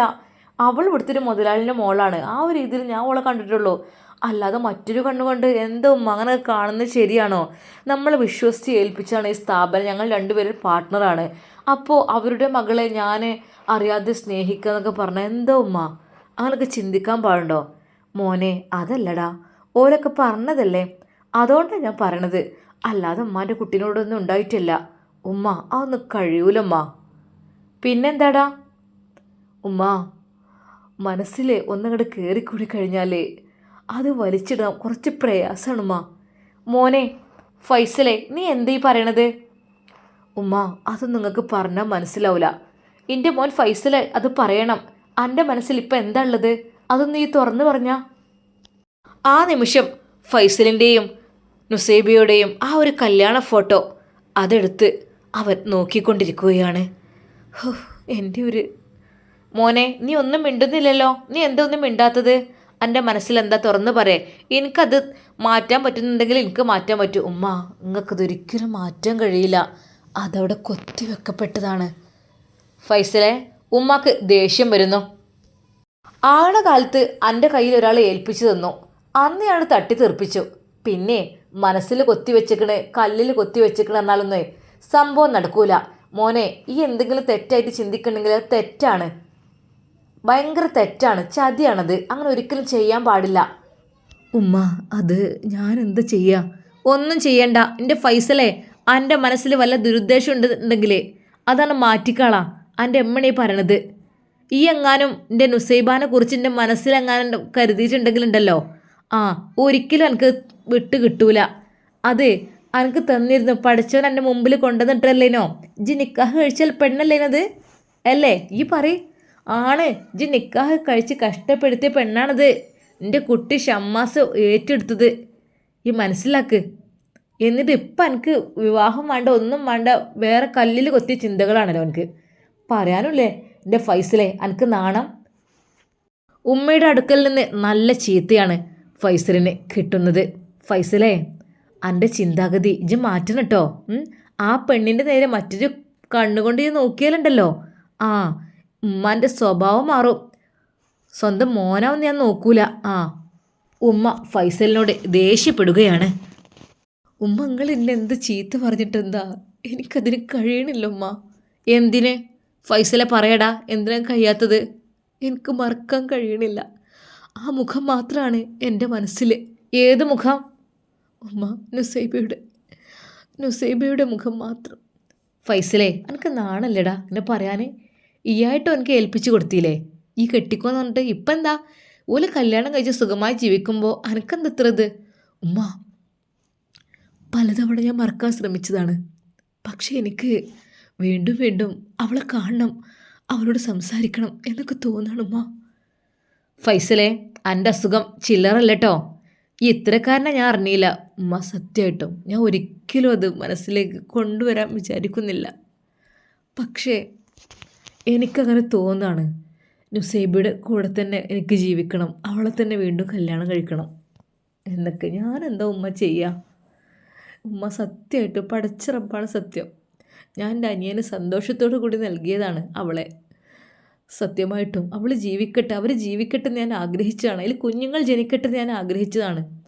അവൾ ഇവിടുത്തെ ഒരു മുതലാളിന്റെ മോളാണ്. ആ ഒരു രീതിയിൽ ഞാൻ അവളെ കണ്ടിട്ടുള്ളൂ. അല്ലാതെ മറ്റൊരു കണ്ണുകൊണ്ട് എന്തോ അങ്ങനെ കാണുന്നത് ശരിയാണോ? നമ്മൾ വിശ്വസിച്ച് ഏൽപ്പിച്ചാണ് ഈ സ്ഥാപനം. ഞങ്ങൾ രണ്ടുപേരും പാർട്ട്ണറാണ് അപ്പോൾ അവരുടെ മകളെ ഞാൻ അറിയാതെ സ്നേഹിക്കുക എന്നൊക്കെ പറഞ്ഞാൽ എന്തോ ഉമ്മ? അങ്ങനെയൊക്കെ ചിന്തിക്കാൻ പാടുണ്ടോ? മോനെ അതല്ലടാ. ഓരൊക്കെ പറഞ്ഞതല്ലേ? അതുകൊണ്ടാണ് ഞാൻ പറയണത്. അല്ലാതെ ഉമ്മാന്റെ കുട്ടീനോടൊന്നും ഉണ്ടായിട്ടില്ല. ഉമ്മ അതൊന്നും കഴിയൂലമ്മ പിന്നെന്താടാ? ഉമ്മ മനസ്സിൽ ഒന്നങ്ങോട്ട് കയറിക്കൂടി കഴിഞ്ഞാൽ അത് വലിച്ചിടാൻ കുറച്ച് പ്രയാസമാണ് ഉമ്മ. മോനെ ഫൈസലെ നീ എന്തീ പറയണത്? ഉമ്മ അത് നിങ്ങൾക്ക് പറഞ്ഞാൽ മനസ്സിലാവില്ല എന്റെ മോൻ ഫൈസലെ അത് പറയണം. എന്റെ മനസ്സിൽ ഇപ്പം എന്താ ഉള്ളത് അതൊന്ന് നീ തുറന്നു പറഞ്ഞ? ആ നിമിഷം ഫൈസലിന്റെയും നുസൈബിയുടെയും ആ ഒരു കല്യാണ ഫോട്ടോ അതെടുത്ത് അവൻ നോക്കിക്കൊണ്ടിരിക്കുകയാണ്. എന്റെ ഒരു മോനെ നീ ഒന്നും മിണ്ടുന്നില്ലല്ലോ? നീ എന്താ ഒന്നും മിണ്ടാത്തത്? എന്റെ മനസ്സിൽ എന്താ തുറന്ന് പറയേ. എനിക്കത് മാറ്റാൻ പറ്റുന്നുണ്ടെങ്കിൽ എനിക്ക് മാറ്റാൻ പറ്റും. ഉമ്മ നിങ്ങൾക്കതൊരിക്കലും മാറ്റാൻ കഴിയില്ല. അതവിടെ കൊത്തി വെക്കപ്പെട്ടതാണ്. ഫൈസലെ ഉമ്മാക്ക് ദേഷ്യം വരുന്നു. ആണ കാലത്ത് എന്റെ കയ്യിൽ ഒരാളെ ഏൽപ്പിച്ചു തന്നു. അന്ന് തട്ടി തെറിപ്പിച്ചു. പിന്നെ മനസ്സിൽ കൊത്തി വെച്ചിക്കണ് കല്ലിൽ കൊത്തി വെച്ചിക്കണ് എന്നാലൊന്നേ സംഭവം നടക്കൂല. മോനെ ഈ എന്തെങ്കിലും തെറ്റായിട്ട് ചിന്തിക്കണമെങ്കിൽ തെറ്റാണ്. ഭയങ്കര തെറ്റാണ് ചതിയാണത്. അങ്ങനെ ഒരിക്കലും ചെയ്യാൻ പാടില്ല. ഉമ്മ അത് ഞാൻ എന്താ ചെയ്യാ? ഒന്നും ചെയ്യണ്ട. എന്റെ ഫൈസലേ എന്റെ മനസ്സിൽ വല്ല ദുരുദ്ദേശം ഉണ്ടെങ്കിലേ അതാണ് മാറ്റിക്കാളാ. എന്റെ എമ്മണീ പറയണത്. ഈ എങ്ങാനും എന്റെ നുസൈബാനെ കുറിച്ച് എന്റെ മനസ്സിലെങ്ങാനും കരുതിയിട്ടുണ്ടെങ്കിലുണ്ടല്ലോ. ആ ഒരിക്കലും എനിക്ക് വിട്ട് കിട്ടൂല. അത് എനിക്ക് തന്നിരുന്നു. പഠിച്ചവൻ എന്റെ മുമ്പിൽ കൊണ്ടുവന്നിട്ടല്ലേനോ? ജി നിക്കാഹ് കഴിച്ചാൽ പെണ്ണല്ലേനത്? അല്ലേ? ഈ പറ ആണ്. ജി നിക്കാഹ് കഴിച്ച് കഷ്ടപ്പെടുത്തിയ പെണ്ണാണത്. എന്റെ കുട്ടി ഷമ്മാസ് ഏറ്റെടുത്തത്. ഈ മനസ്സിലാക്ക്. എന്നിട്ട് ഇപ്പം എനിക്ക് വിവാഹം വേണ്ട ഒന്നും വേണ്ട വേറെ കല്ലിൽ കൊത്തിയ ചിന്തകളാണല്ലോ എനിക്ക് പറയാനുള്ളേ എന്റെ ഫൈസലെ എനിക്ക് നാണം. ഉമ്മയുടെ അടുക്കൽ നിന്ന് നല്ല ചീത്തയാണ് ഫൈസലിന് കിട്ടുന്നത്. ഫൈസലേ എന്റെ ചിന്താഗതി ഇജ് മാറ്റണം കേട്ടോ ആ പെണ്ണിന്റെ നേരെ മറ്റൊരു കണ്ണുകൊണ്ട് ഇത് നോക്കിയാലുണ്ടല്ലോ. ആ ഉമ്മാന്റെ സ്വഭാവം മാറും. സ്വന്തം മോനാവും ഞാൻ നോക്കൂല. ആ ഉമ്മ ഫൈസലിനോട് ദേഷ്യപ്പെടുകയാണ്. ഉമ്മ നിങ്ങൾ എന്നെ എന്ത് ചീത്ത പറഞ്ഞിട്ടെന്താ എനിക്കതിന് കഴിയണില്ല ഉമ്മ. എന്തിന്? ഫൈസലെ പറയടാ. എന്തിനാ കഴിയാത്തത്? എനിക്ക് മറക്കാൻ കഴിയണില്ല. ആ മുഖം മാത്രമാണ് എന്റെ മനസ്സിൽ ഏത് മുഖം? ഉമ്മ നുസൈബയുടെ. നുസൈബയുടെ മുഖം മാത്രം. ഫൈസലേ എനിക്ക് നാണല്ലേടാ? എന്നെ പറയാൻ ഈയായിട്ടും എനിക്ക് ഏൽപ്പിച്ചു കൊടുത്തില്ലേ? ഈ കെട്ടിക്കോന്ന് പറഞ്ഞിട്ട് ഇപ്പം എന്താ? ഓൽ കല്യാണം കഴിച്ച് സുഖമായി ജീവിക്കുമ്പോൾ അനക്കെന്താ ഇത്ര ഇത്? ഉമ്മ പലതവണ ഞാൻ മറക്കാൻ ശ്രമിച്ചതാണ്. പക്ഷേ എനിക്ക് വീണ്ടും വീണ്ടും അവളെ കാണണം അവളോട് സംസാരിക്കണം എന്നൊക്കെ തോന്നണം ഉമ്മ. ഫൈസലെ എന്റെ അസുഖം ചില്ലറല്ല ഈ ഇത്രക്കാരനെ ഞാൻ അറിഞ്ഞില്ല. ഉമ്മ സത്യമായിട്ടും ഞാൻ ഒരിക്കലും അത് മനസ്സിലേക്ക് കൊണ്ടുവരാൻ വിചാരിക്കുന്നില്ല. പക്ഷേ എനിക്കങ്ങനെ തോന്നാണ്. നുസൈബയുടെ കൂടെ തന്നെ എനിക്ക് ജീവിക്കണം. അവളെ തന്നെ വീണ്ടും കല്യാണം കഴിക്കണം. എന്നൊക്കെ ഞാൻ എന്താ ഉമ്മ ചെയ്യുക ഉമ്മ സത്യമായിട്ട് പടച്ചിറപ്പാണ് സത്യം. ഞാൻ എന്റെ അനിയന് സന്തോഷത്തോടു കൂടി നൽകിയതാണ് അവളെ. സത്യമായിട്ടും അവൾ ജീവിക്കട്ടെ. അവർ ജീവിക്കട്ടെ എന്ന് ഞാൻ ആഗ്രഹിച്ചതാണ്. അതിൽ കുഞ്ഞുങ്ങൾ ജനിക്കട്ടെ എന്ന് ഞാൻ ആഗ്രഹിച്ചതാണ്.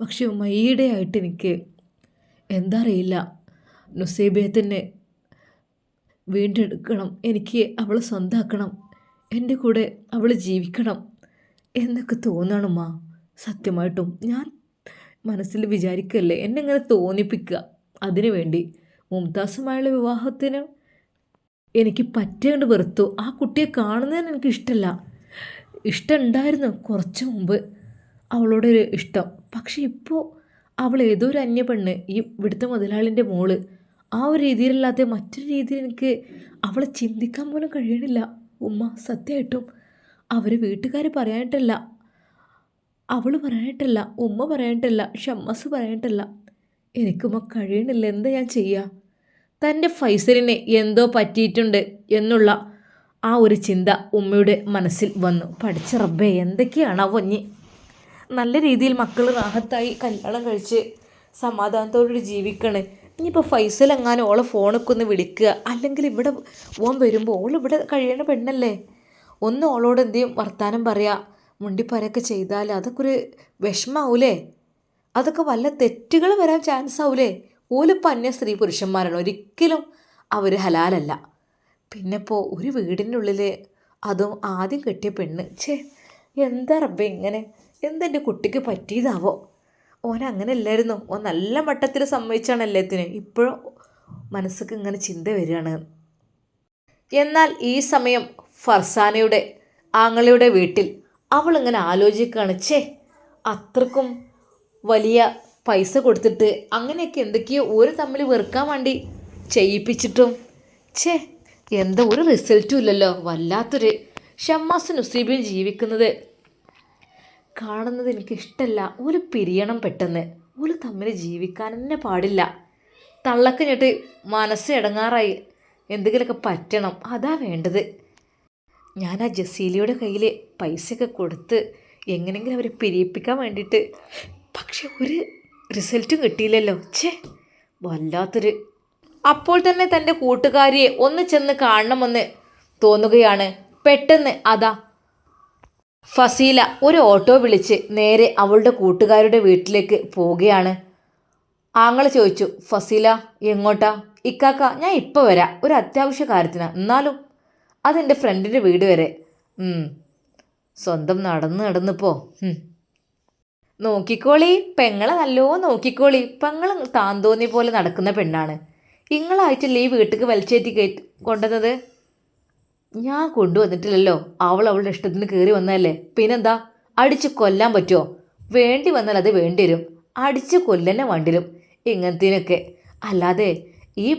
പക്ഷേ ഉമ്മ ഈയിടെയായിട്ട് എനിക്ക് എന്താ അറിയില്ല. നുസൈബയെ തന്നെ വീണ്ടെടുക്കണം. എനിക്ക് അവളെ സ്വന്തമാക്കണം എന്റെ കൂടെ അവൾ ജീവിക്കണം എന്നൊക്കെ തോന്നണമ്മ സത്യമായിട്ടും ഞാൻ മനസ്സിൽ വിചാരിക്കല്ലേ എന്നെ ഇങ്ങനെ തോന്നിപ്പിക്കുക. അതിനു വേണ്ടി മുംതാസുമായുള്ള വിവാഹത്തിന് എനിക്ക് പറ്റേണ്ട വെറുത്തു. ആ കുട്ടിയെ കാണുന്നതിന് എനിക്ക് ഇഷ്ടമല്ല ഇഷ്ടമുണ്ടായിരുന്നു കുറച്ച് മുമ്പ്. അവളോടൊരു ഇഷ്ടം. പക്ഷെ ഇപ്പോൾ അവൾ ഏതോ ഒരു അന്യ പെണ്ണ്. ഈ ഇവിടുത്തെ മുതലാളിന്റെ മോൾ. ആ ഒരു രീതിയിലല്ലാതെ മറ്റൊരു രീതിയിൽ എനിക്ക് അവളെ ചിന്തിക്കാൻ പോലും കഴിയണില്ല. ഉമ്മ സത്യമായിട്ടും. അവർ വീട്ടുകാർ പറയാനിട്ടല്ല. അവൾ പറയാനിട്ടല്ല. ഉമ്മ പറയാനിട്ടല്ല. ഷമ്മസ് പറയാനിട്ടല്ല. എനിക്കുമ്മ കഴിയണില്ല. എന്താ ഞാൻ ചെയ്യുക തന്റെ ഫൈസലിനെ എന്തോ പറ്റിയിട്ടുണ്ട് എന്നുള്ള ആ ഒരു ചിന്ത ഉമ്മയുടെ മനസ്സിൽ വന്നു. പഠിച്ച റബ്ബേ എന്തൊക്കെയാണ് അവഞ്ഞ് നല്ല രീതിയിൽ മക്കൾ റാഹത്തായി കല്യാണം കഴിച്ച് സമാധാനത്തോടുകൂടി ജീവിക്കണ്. ഇനിയിപ്പോൾ ഫൈസൽ എങ്ങാനും ഓളെ ഫോണൊക്കെ ഒന്ന് വിളിക്കുക. അല്ലെങ്കിൽ ഇവിടെ ഓൻ വരുമ്പോൾ ഓൾ ഇവിടെ കഴിയേണ്ട പെണ്ണല്ലേ? ഒന്ന് ഓളോട് എന്തെങ്കിലും വർത്താനം പറയാ. മുണ്ടിപ്പരൊക്കെ ചെയ്താൽ അതൊക്കെ ഒരു വിഷമാവൂലേ? അതൊക്കെ വല്ല തെറ്റുകൾ വരാൻ ചാൻസ് ആവൂലേ? ഓലിപ്പോൾ അന്യ സ്ത്രീ പുരുഷന്മാരാണ്. ഒരിക്കലും അവർ ഹലാലല്ല. പിന്നെ ഇപ്പോൾ ഒരു വീടിന്റെ ഉള്ളിൽ അതും ആദ്യം കെട്ടിയ പെണ്ണ്. ഛേ എന്താ റബ്ബേ ഇങ്ങനെ? എന്തെന്റെ കുട്ടിക്ക് പറ്റിയതാവോ? ഓൻ അങ്ങനെ അല്ലായിരുന്നു ഓൻ നല്ല മട്ടത്തിൽ സമ്മതിച്ചാണ് എല്ലാത്തിനും. ഇപ്പോഴും മനസ്സിക്ക് ഇങ്ങനെ ചിന്ത വരികയാണ്. എന്നാൽ ഈ സമയം ഫർസാനയുടെ ആങ്ങളയുടെ വീട്ടിൽ അവളിങ്ങനെ ആലോചിക്കുകയാണ്. ഛേ അത്രക്കും വലിയ പൈസ കൊടുത്തിട്ട് അങ്ങനെയൊക്കെ എന്തൊക്കെയോ ഒരു തമ്മിൽ വെറുക്കാൻ വേണ്ടി ചെയ്യിപ്പിച്ചിട്ടും ഛേ എന്താ ഒരു റിസൾട്ടും ഇല്ലല്ലോ. വല്ലാത്തൊരു ഷമ്മാസ് നുസീബിയും ജീവിക്കുന്നത് കാണുന്നത് എനിക്കിഷ്ടമല്ല ഓൽ പിരിയണം പെട്ടെന്ന്. ഒരു തമ്മിൽ ജീവിക്കാൻ തന്നെ പാടില്ല. തള്ളക്ക് ഞെട്ട് മനസ്സ് ഇടങ്ങാറായി. എന്തെങ്കിലുമൊക്കെ പറ്റണം. അതാ വേണ്ടത്. ഞാൻ ആ ജസീലിയുടെ കയ്യിൽ പൈസയൊക്കെ കൊടുത്ത് എങ്ങനെയെങ്കിലും അവരെ പിരിയിപ്പിക്കാൻ വേണ്ടിയിട്ട്. പക്ഷെ ഒരു റിസൾട്ടും കിട്ടിയില്ലല്ലോ. ഛേ വല്ലാത്തൊരു. അപ്പോൾ തന്നെ തന്റെ കൂട്ടുകാരിയെ ഒന്ന് ചെന്ന് കാണണമെന്ന് തോന്നുകയാണ്. പെട്ടെന്ന് അതാ ഫസീല ഒരു ഓട്ടോ വിളിച്ച് നേരെ അവളുടെ കൂട്ടുകാരുടെ വീട്ടിലേക്ക് പോവുകയാണ്. ആങ്ങൾ ചോദിച്ചു ഫസീല എങ്ങോട്ടാ? ഇക്കാക്ക ഞാൻ ഇപ്പോൾ വരാം. ഒരു അത്യാവശ്യ കാര്യത്തിന്. എന്നാലും അതെന്റെ ഫ്രണ്ടിന്റെ വീട് വരെ. സ്വന്തം നടന്ന് നടന്നിപ്പോ ഉം. നോക്കിക്കോളി. പെങ്ങളെ നല്ലോ നോക്കിക്കോളി. പെങ്ങൾ താൻ തോന്നിയ പോലെ നടക്കുന്ന പെണ്ണാണ്. ഇങ്ങളായിട്ടല്ലേ ഈ വീട്ടിലേക്ക് വലിച്ചേറ്റി കയറ്റി കൊണ്ടുവന്നത്? ഞാൻ കൊണ്ടുവന്നിട്ടില്ലല്ലോ. അവൾ അവളുടെ ഇഷ്ടത്തിന് കയറി വന്നതല്ലേ. പിന്നെന്താ? അടിച്ച് കൊല്ലാൻ പറ്റുമോ വേണ്ടി വന്നാൽ അത് വേണ്ടി വരും. അടിച്ച് കൊല്ലന്നെ വണ്ടിരും ഇങ്ങനത്തേനൊക്കെ. അല്ലാതെ ഈ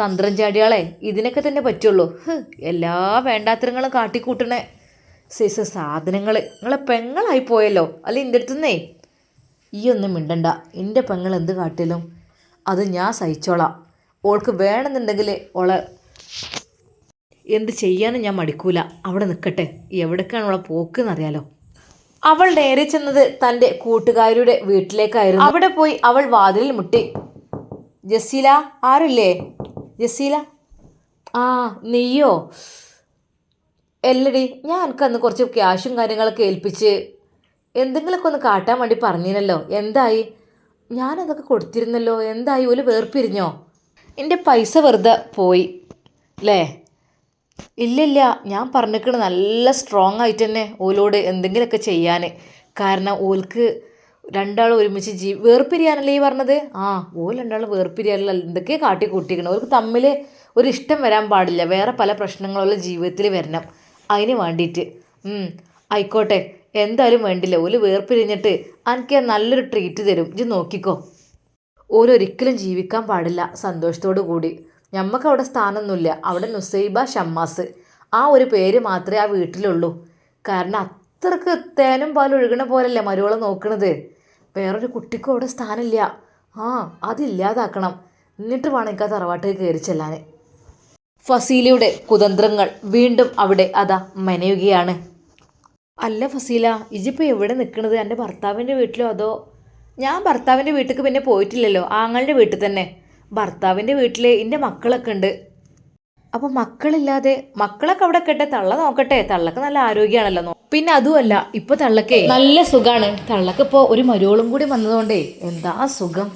തന്ത്രം ചാടിയാളെ ഇതിനൊക്കെ തന്നെ പറ്റുള്ളൂ. എല്ലാ വേണ്ടാത്തരങ്ങളും കാട്ടിക്കൂട്ടണേ സൈസ് സാധനങ്ങൾ നിങ്ങളെ പെങ്ങളായി പോയല്ലോ. അല്ല എന്റെ അടുത്തുനിന്നേ ഈ ഒന്നും മിണ്ടണ്ട. എന്റെ പെങ്ങൾ എന്ത് കാട്ടിലും അത് ഞാൻ സഹിച്ചോളാം. ഓൾക്ക് വേണമെന്നുണ്ടെങ്കിൽ ഓളെ എന്ത് ചെയ്യാനും ഞാൻ മടിക്കൂല. അവിടെ നിൽക്കട്ടെ എവിടേക്കാണ് അവളെ പോക്കെന്നറിയാലോ അവൾ നേരെ ചെന്നത് തന്റെ കൂട്ടുകാരിയുടെ വീട്ടിലേക്കായിരുന്നു. അവിടെ പോയി അവൾ വാതിലിൽ മുട്ടി. ജസീല ആരില്ലേ? ജസീല? ആ നീയോ? എല്ലടി ഞാൻ എനിക്ക് അന്ന് കുറച്ച് ക്യാഷും കാര്യങ്ങളൊക്കെ ഏൽപ്പിച്ച് എന്തെങ്കിലുമൊക്കെ ഒന്ന് കാട്ടാൻ വേണ്ടി പറഞ്ഞിരുന്നല്ലോ. എന്തായി? ഞാനതൊക്കെ കൊടുത്തിരുന്നല്ലോ. എന്തായി? ഒരു വേർപിരിഞ്ഞോ? എന്റെ പൈസ വെറുതെ പോയി അല്ലേ ഇല്ലില്ല ഞാൻ പറഞ്ഞിക്കണ നല്ല സ്ട്രോങ് ആയിട്ട് തന്നെ ഓലോട് എന്തെങ്കിലുമൊക്കെ ചെയ്യാൻ കാരണം ഓൽക്ക് രണ്ടാളും ഒരുമിച്ച് ജീ വേർപിരിയാനല്ലേ ഈ പറഞ്ഞത്? ആ ഓൽ രണ്ടാളും വേർപിരിയാനല്ല എന്തൊക്കെയാണ് കാട്ടി കൂട്ടിക്കണം ഓർക്ക് തമ്മിൽ ഒരു ഇഷ്ടം വരാൻ പാടില്ല വേറെ പല പ്രശ്നങ്ങളുള്ള ജീവിതത്തിൽ വരണം. അതിന് വേണ്ടിയിട്ട്. ആയിക്കോട്ടെ എന്തായാലും വേണ്ടില്ല. ഓൽ വേർപിരിഞ്ഞിട്ട് എനിക്ക് നല്ലൊരു ട്രീറ്റ് തരും. ഇത് നോക്കിക്കോ. ഓരൊരിക്കലും ജീവിക്കാൻ പാടില്ല സന്തോഷത്തോടു കൂടി. ഞമ്മക്ക് അവിടെ സ്ഥാനമൊന്നുമില്ല അവിടെ നുസൈബ ഷമ്മാസ്. ആ ഒരു പേര് മാത്രമേ ആ വീട്ടിലുള്ളൂ. കാരണം അത്രയ്ക്ക് തേനും പാലും ഒഴുകണ പോലല്ലേ മരുവളെ നോക്കണത്. വേറൊരു കുട്ടിക്കും അവിടെ സ്ഥാനമില്ല. ആ അതില്ലാതാക്കണം എന്നിട്ട് വേണം എനിക്ക് ആ തറവാട്ടിൽ കയറി ചെല്ലാൻ ഫസീലയുടെ കുതന്ത്രങ്ങൾ വീണ്ടും അവിടെ അതാ മെനയുകയാണ്. അല്ല ഫസീല ഇജിപ്പോൾ എവിടെ നിൽക്കണത് എന്റെ ഭർത്താവിന്റെ വീട്ടിലോ അതോ? ഞാൻ ഭർത്താവിന്റെ വീട്ടിലേക്ക് പിന്നെ പോയിട്ടില്ലല്ലോ. ആങ്ങളുടെ വീട്ടിൽ തന്നെ. ഭർത്താവിന്റെ വീട്ടിൽ എന്റെ മക്കളൊക്കെ ഉണ്ട്. അപ്പോൾ മക്കളില്ലാതെ മക്കളൊക്കെ അവിടെ കെട്ടെ തള്ള നോക്കട്ടെ. തള്ളക്ക് നല്ല ആരോഗ്യമാണല്ലോ പിന്നെ അതുമല്ല ഇപ്പൊ തള്ളക്കേ നല്ല സുഖാണ്. തള്ളക്ക് ഇപ്പോൾ ഒരു മരുവളും കൂടി വന്നതുകൊണ്ടേ എന്താ സുഖം.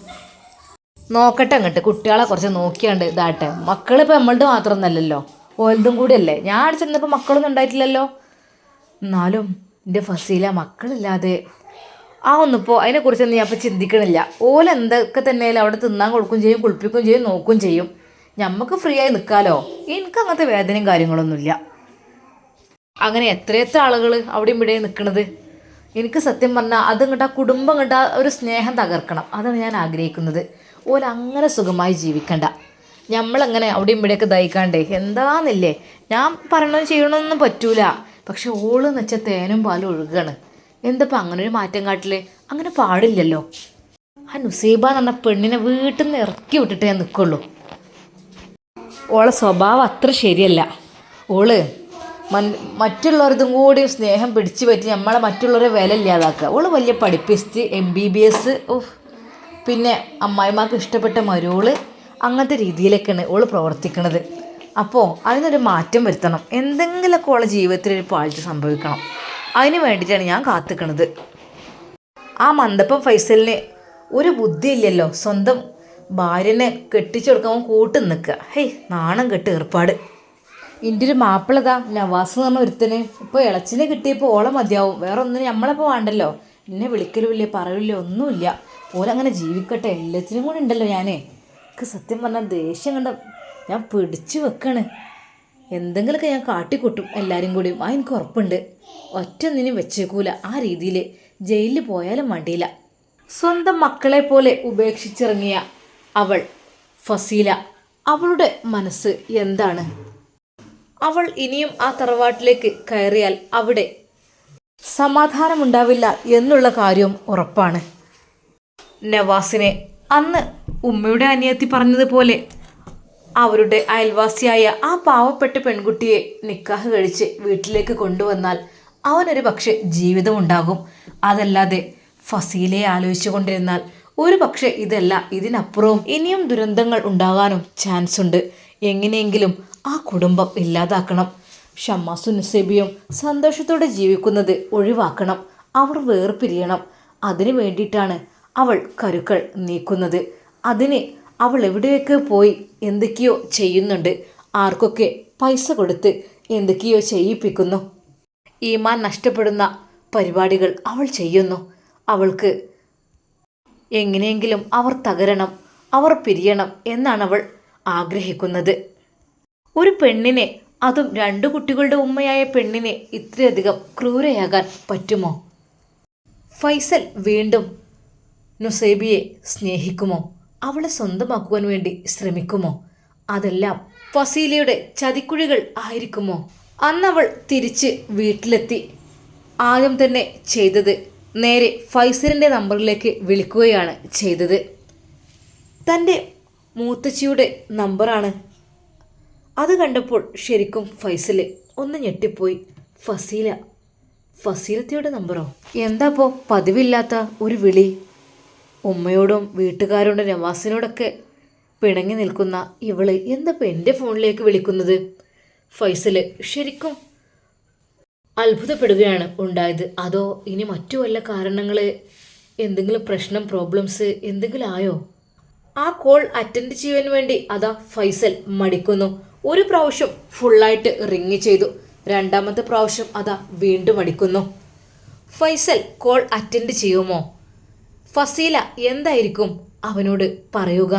നോക്കട്ടെ അങ്ങോട്ട് കുട്ടികളെ കുറച്ച് നോക്കിയാണ്ട് ഇതാട്ടെ. മക്കളിപ്പോൾ നമ്മളുടെ മാത്രമൊന്നല്ലല്ലോ ഓലതും കൂടിയല്ലേ. ഞാൻ ചെന്നപ്പോൾ മക്കളൊന്നും ഉണ്ടായിട്ടില്ലല്ലോ. എന്നാലും എന്റെ ഫസീല മക്കളില്ലാതെ ആ ഒന്നിപ്പോൾ അതിനെക്കുറിച്ചൊന്നും ഞാൻ ഇപ്പോൾ ചിന്തിക്കണില്ല. ഓല എന്തൊക്കെ അവിടെ തിന്നാൻ കൊടുക്കുകയും ചെയ്യും കുളിപ്പിക്കുകയും ചെയ്യും നോക്കുകയും ചെയ്യും. നമുക്ക് ഫ്രീ ആയി നിൽക്കാലോ എനിക്ക് അങ്ങനത്തെ വേദനയും കാര്യങ്ങളൊന്നുമില്ല. അങ്ങനെ എത്രയെത്ര ആളുകൾ അവിടെയും ഇവിടെയും നിൽക്കണത് എനിക്ക് സത്യം പറഞ്ഞാൽ അത് ഇങ്ങോട്ട് ആ കുടുംബം ഇങ്ങോട്ട് ആ ഒരു സ്നേഹം തകർക്കണം. അതാണ് ഞാൻ ആഗ്രഹിക്കുന്നത്. ഓല അങ്ങനെ സുഖമായി ജീവിക്കണ്ട. നമ്മളങ്ങനെ അവിടെയും ഇവിടെയൊക്കെ ദഹിക്കാണ്ടേ എന്താന്നില്ലേ? ഞാൻ പറയണമെന്ന് ചെയ്യണമെന്നൊന്നും പറ്റൂല. പക്ഷെ ഓൾ എന്ന് വെച്ചാൽ തേനും പാലും ഒഴുകാണ്. എന്തപ്പോൾ അങ്ങനെ ഒരു മാറ്റം കാട്ടിൽ? അങ്ങനെ പാടില്ലല്ലോ. ആ നുസൈബ എന്ന് പെണ്ണിനെ വീട്ടിൽ നിന്ന് ഇറക്കി വിട്ടിട്ടേ ഞാൻ നിൽക്കുള്ളൂ ഓളെ സ്വഭാവം അത്ര ശരിയല്ല. ഓൾ മൻ മറ്റുള്ളവരതും കൂടി സ്നേഹം പിടിച്ചു പറ്റി നമ്മളെ മറ്റുള്ളവരെ വില ഇല്ലാതാക്കുക. ഓൾ വലിയ പഠിപ്പിസ്റ്റ് എം ബി ബി എസ് പിന്നെ അമ്മായിമാർക്ക് ഇഷ്ടപ്പെട്ട മരുവൾ അങ്ങനത്തെ രീതിയിലേക്കാണ് ഓൾ പ്രവർത്തിക്കുന്നത് അപ്പോൾ അതിനൊരു മാറ്റം വരുത്തണം. എന്തെങ്കിലുമൊക്കെ ഓളെ ജീവിതത്തിൽ ഒരു പാഴ്ച സംഭവിക്കണം. അതിന് വേണ്ടിയിട്ടാണ് ഞാൻ കാത്തിക്കണത്. ആ മന്ദപ്പം ഫൈസലിന് ഒരു ബുദ്ധിയില്ലല്ലോ. സ്വന്തം ഭാര്യനെ കെട്ടിച്ചു കൊടുക്കാൻ കൂട്ട് നിൽക്കുക. ഹേയ് നാണം കെട്ട് ഏർപ്പാട്. എന്റെ ഒരു മാപ്പിളതാ നവാസ് എന്ന് പറഞ്ഞ ഒരുത്തന്. ഇപ്പോൾ ഇളച്ചിനെ കിട്ടിയപ്പോൾ ഓളം മതിയാവും. വേറെ ഒന്നും നമ്മളപ്പോൾ വേണ്ടല്ലോ. എന്നെ വിളിക്കലുമില്ല പറയില്ല ഒന്നുമില്ല. ഓലങ്ങനെ ജീവിക്കട്ടെ. എല്ലാത്തിനും കൂടെ ഉണ്ടല്ലോ ഞാനേ. എനിക്ക് സത്യം പറഞ്ഞാൽ ദേഷ്യം കണ്ട ഞാൻ പിടിച്ചു വെക്കാണ്. എന്തെങ്കിലുമൊക്കെ ഞാൻ കാട്ടിക്കൂട്ടും എല്ലാവരും കൂടിയും ആ എനിക്ക് ഉറപ്പുണ്ട്. ഒറ്റ നിന്നും വെച്ചേക്കൂല. ആ രീതിയിൽ ജയിലിൽ പോയാലും മടിയില്ല. സ്വന്തം മക്കളെ പോലെ ഉപേക്ഷിച്ചിറങ്ങിയ അവൾ ഫസീല. അവളുടെ മനസ്സ് എന്താണ്? അവൾ ഇനിയും ആ തറവാട്ടിലേക്ക് കയറിയാൽ അവിടെ സമാധാനമുണ്ടാവില്ല എന്നുള്ള കാര്യം ഉറപ്പാണ്. നവാസിനെ അന്ന് ഉമ്മയുടെ അനിയത്തി പറഞ്ഞതുപോലെ അവരുടെ അയൽവാസിയായ ആ പാവപ്പെട്ട പെൺകുട്ടിയെ നിക്കാഹ് കഴിച്ച് വീട്ടിലേക്ക് കൊണ്ടുവന്നാൽ അവനൊരു പക്ഷെ ജീവിതമുണ്ടാകും. അതല്ലാതെ ഫസീലയെ ആലോചിച്ചു കൊണ്ടിരുന്നാൽ ഒരു പക്ഷെ ഇതല്ല ഇതിനപ്പുറവും ഇനിയും ദുരന്തങ്ങൾ ഉണ്ടാകാനും ചാൻസ് ഉണ്ട്. എങ്ങനെയെങ്കിലും ആ കുടുംബം ഇല്ലാതാക്കണം. ഷമ്മാസു നസീബിയും സന്തോഷത്തോടെ ജീവിക്കുന്നത് ഒഴിവാക്കണം. അവർ വേർപിരിയണം. അതിനു വേണ്ടിയിട്ടാണ് അവൾ കരുക്കൾ നീക്കുന്നത്. അതിന് അവൾ എവിടെയൊക്കെ പോയി എന്തൊക്കെയോ ചെയ്യുന്നുണ്ട്. ആർക്കൊക്കെ പൈസ കൊടുത്ത് എന്തൊക്കെയോ ചെയ്യിപ്പിക്കുന്നു. ഈമാൻ നഷ്ടപ്പെടുന്ന പരിപാടികൾ അവൾ ചെയ്യുന്നു. അവൾക്ക് എങ്ങനെയെങ്കിലും അവർ തകരണം അവർ പിരിയണം എന്നാണ് അവൾ ആഗ്രഹിക്കുന്നത്. ഒരു പെണ്ണിനെ അതും രണ്ടു കുട്ടികളുടെ ഉമ്മയായ പെണ്ണിനെ ഇത്രയധികം ക്രൂരയാകാൻ പറ്റുമോ? ഫൈസൽ വീണ്ടും നുസൈബിയെ സ്നേഹിക്കുമോ? അവളെ സ്വന്തമാക്കുവാൻ വേണ്ടി ശ്രമിക്കുമോ? അതെല്ലാം ഫസീലയുടെ ചതിക്കുഴികൾ ആയിരിക്കുമോ? അന്നവൾ തിരിച്ച് വീട്ടിലെത്തി. ആദ്യം തന്നെ ചെയ്തത് നേരെ ഫൈസലിന്റെ നമ്പറിലേക്ക് വിളിക്കുകയാണ് ചെയ്തത്. തന്റെ മൂത്തച്ചിയുടെ നമ്പറാണ്. അത് കണ്ടപ്പോൾ ശരിക്കും ഫൈസൽ ഒന്ന് ഞെട്ടിപ്പോയി. ഫസീല ഫസീലത്തിയുടെ നമ്പറോ? എന്താപ്പോ പതിവില്ലാത്ത ഒരു വിളി. ഉമ്മയോടും വീട്ടുകാരോടും നവാസിനോടൊക്കെ പിണങ്ങി നിൽക്കുന്ന ഇവൾ എന്തപ്പോൾ എന്റെ ഫോണിലേക്ക് വിളിക്കുന്നത്? ഫൈസൽ ശരിക്കും അത്ഭുതപ്പെടുകയാണ് ഉണ്ടായത്. അതോ ഇനി മറ്റു വല്ല കാരണങ്ങൾ എന്തെങ്കിലും പ്രശ്നം പ്രോബ്ലംസ് എന്തെങ്കിലും ആയോ? ആ കോൾ അറ്റൻഡ് ചെയ്യാൻ വേണ്ടി അതാ ഫൈസൽ മടിക്കുന്നു. ഒരു പ്രാവശ്യം ഫുള്ളായിട്ട് റിങ് ചെയ്തു. രണ്ടാമത്തെ പ്രാവശ്യം അതാ വീണ്ടും അടിക്കുന്നു ഫൈസൽ കോൾ അറ്റൻഡ് ചെയ്യുമോ? ഫസീല എന്തായിരിക്കും അവനോട് പറയുക?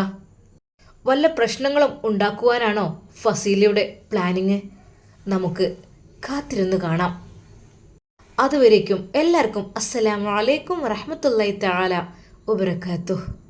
വല്ല പ്രശ്നങ്ങളും ഉണ്ടാക്കുവാനാണോ ഫസീലയുടെ പ്ലാനിങ്? നമുക്ക് കാത്തിരുന്ന് കാണാം. അതുവരേക്കും എല്ലാവർക്കും അസ്സലാമു അലൈക്കും വറഹമത്തല്ലാ തആല വബറകാതുഹു.